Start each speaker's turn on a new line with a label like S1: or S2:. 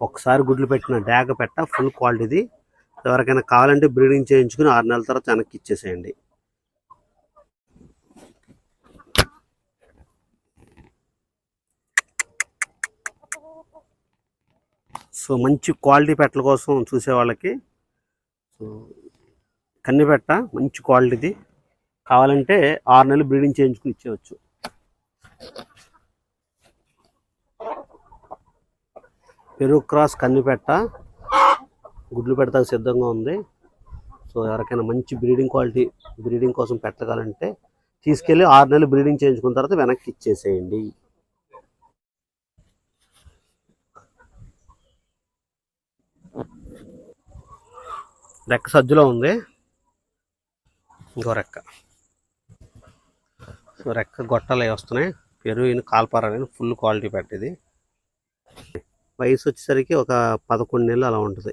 S1: ఒకసారి గుడ్లు పెట్టిన డాగ పెట్ట ఫుల్ క్వాలిటీది ఎవరికైనా కావాలంటే బ్రీడింగ్ చేయించుకుని ఆరు నెలల తర్వాత వెనక్కి ఇచ్చేసేయండి. సో మంచి క్వాలిటీ పెట్టల కోసం చూసే వాళ్ళకి సో కన్ని పెట్ట మంచి క్వాలిటీది కావాలంటే ఆరు నెలలు బ్రీడింగ్ చేయించుకుని ఇచ్చేయచ్చు. పెరుగు క్రాస్ కన్నిపెట్ట గుడ్లు పెడతానికి సిద్ధంగా ఉంది. సో ఎవరికైనా మంచి బ్రీడింగ్ క్వాలిటీ బ్రీడింగ్ కోసం పెట్టగలంటే తీసుకెళ్ళి ఆరు నెలలు బ్రీడింగ్ చేయించుకున్న తర్వాత వెనక్కి ఇచ్చేసేయండి. రెక్క సజ్జలో ఉంది. ఇంకో రెక్క. సో రెక్క గొట్టాలు అవి వస్తున్నాయి. పెరుగు కాల్పారని ఫుల్ క్వాలిటీ పెట్టేది. వయసు వచ్చేసరికి ఒక పదకొండు నెలలు అలా ఉంటుంది.